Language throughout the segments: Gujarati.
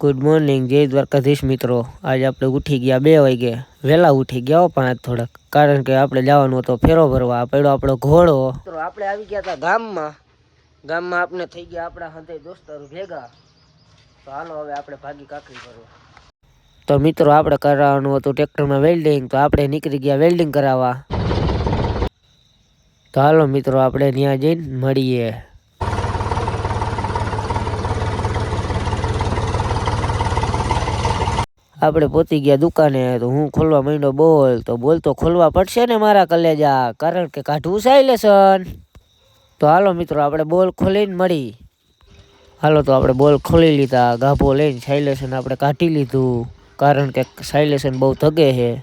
ગુડ મોર્નિંગ જય દ્વારકાધીશ મિત્રો. આજે આપણે ઉઠી ગયા બે વાગે. વહેલા ઉઠી ગયા હો પાંચ થોડાક. કારણ કે આપણે જવાનું હતો ફેરો ભરવા. પડ્યો આપણો ઘોડો. આપણે આવી ગયા હતા ગામમાં. ગામમાં આપણે થઈ ગયા આપણા હંતે દોસ્તારો ભેગા. તો હાલો હવે આપણે ભાગી કાકરી ભરવા. તો મિત્રો, આપણે કરાવવાનું હતું ટ્રેક્ટરમાં વેલ્ડિંગ તો આપણે નીકળી ગયા વેલ્ડિંગ કરાવવા. તો હાલો મિત્રો, આપણે ત્યાં જઈને મળીએ. આપણે પોતી ગયા દુકાને તો હું ખોલવા માંડ્યો બોલ. તો બોલ તો ખોલવા પડશે ને મારા કલેજા. કારણ કે કાઢવું સાયલેશન તો હાલો મિત્રો, આપણે બોલ ખોલીને મળી. હાલો તો આપણે બોલ ખોલી લીધા. ગાભો લઈને સાયલેશન આપણે કાઢી લીધું. કારણ કે સાયલેશન બહુ થગે છે.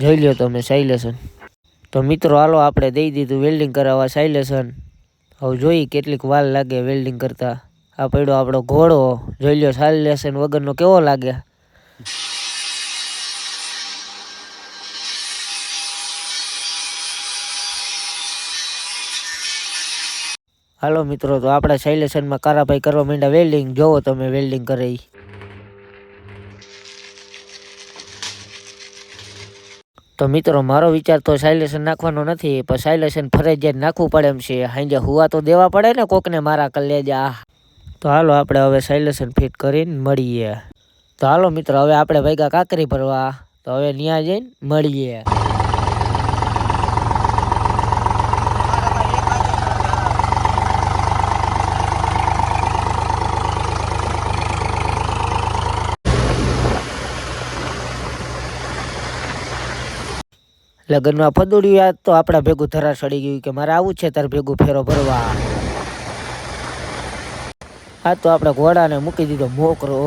જોઈ લ્યો તમે સાયલેશન. તો મિત્રો, હાલો આપણે દઈ દીધું વેલ્ડિંગ કરાવવા સાયલેશન. હવે જોઈ કેટલીક વાર લાગે વેલ્ડિંગ કરતાં. આ પડ્યો આપણો ઘોડો. જોઈ લ્યો સાયલેશન વગરનો કેવો લાગે હાલો મિત્રો, તો આપણા શૈલેષનમાં કારાભાઈ કરવા માંડ્યા વેલ્ડિંગ. જોવો તમે વેલ્ડિંગ કરે તો મિત્રો, મારો વિચાર તો સાયલેશન નાખવાનો નથી, પણ સાયલેશન ફરજિયાત નાખવું પડે એમ છે. હાંજે હુવા તો દેવા પડે ને કોકને મારા કલેજા તો હાલો આપણે હવે સાયલેશન ફિટ કરીને મળીએ. તો હાલો મિત્રો, હવે આપણે ભેગા કાકરી ભરવા. તો હવે ત્યાં જઈને મળીએ. લગ્નમાં ફદુડ્યું યાદ તો આપણા ભેગું ધરા સડી ગયું કે મારે આવું છે તાર ભેગું ફેરો ભરવા. આ તો આપણે ઘોડાને મૂકી દીધો મોકરો.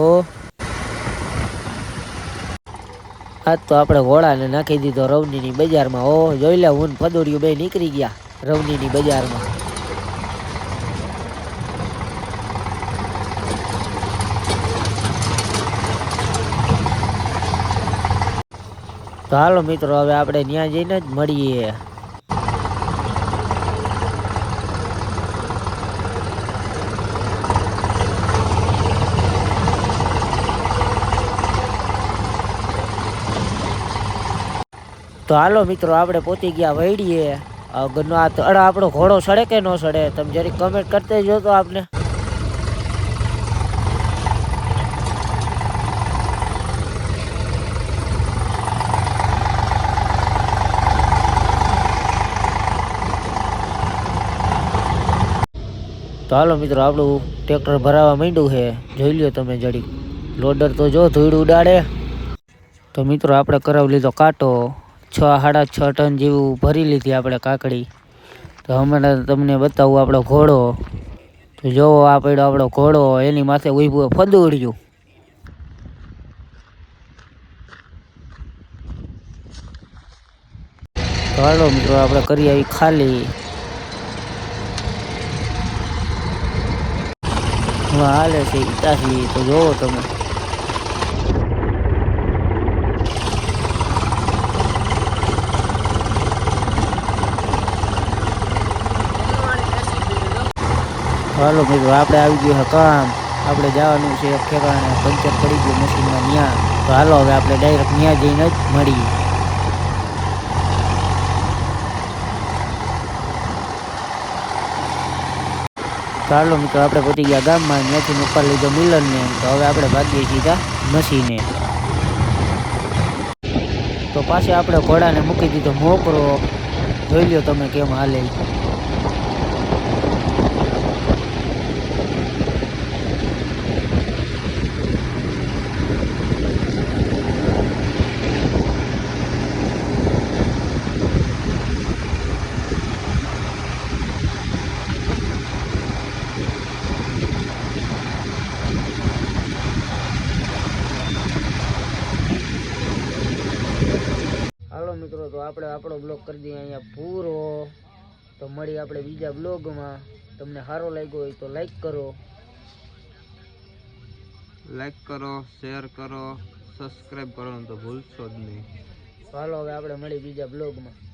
આજ તો આપણે ઘોડાને નાખી દીધો રવનીની બજારમાં. ઓ, જોઈ લે હું ફદોડિયું બે નીકળી ગયા રવનીની બજારમાં. તો હાલો મિત્રો, હવે આપણે ત્યાં જઈને જ મળીએ. તો હાલો મિત્રો, આપણે પહોંચી ગયા વૈડીએ. આગળનો આ તળ આપણો ઘોડો સડે કે ન સડે, તમે જરીક કમેન્ટ કરતા જો તો આપને. તો હાલો મિત્રો, આપણું ટ્રેક્ટર ભરાવા માંડ્યું છે. જોઈ લ્યો તમે જડી લોડર તો જો ધૂળ ઉડાડે. તો મિત્રો, આપણે કરાવી લીધો કાંટો. છ, સાડા છ ટન જેવું ભરી લીધી આપણે કાકડી. તો હમણાં તમને બતાવું આપણો ઘોડો. તો જોવો આ પડ્યો આપણો ઘોડો, એની માથે ઉભું ફદુડ્યું. તો હાલો મિત્રો, આપણે કરી આવી ખાલી. હાલે છે ઈટાથી તો જોવો તમે. હાલો મિત્રો, આપણે આવી ગયું છે કામ. આપણે જવાનું છે એક ઠેકાણે પંચર પડી ગયું મશીનમાં ત્યાં તો હાલો, હવે આપણે ડાયરેક્ટ ત્યાં જઈને જ મળીએ. ચાલો મિત્રો, આપણે પહોંચી ગયા ગામમાં, ત્યાંથી ઉપર લીધો મિલનને. તો હવે આપણે ભાગીએ સીધા મસીને તો પાછે આપણે ઘોડાને મૂકી દીધો મોકરો. જોઈ લ્યો તમે કેમ હાલે. હાલો મિત્રો તો આપણે આપણો બ્લોગ કરી દઈએ અહીંયા પૂરો. તો મળી આપણે બીજા બ્લોગમાં. તમને સારો લાગ્યો હોય તો લાઈક કરો. લાઈક કરો શેર કરો સબસ્ક્રાઈબ કરવાનું તો ભૂલશો જ નહીં. ચાલો હવે આપણે મળી બીજા બ્લોગમાં.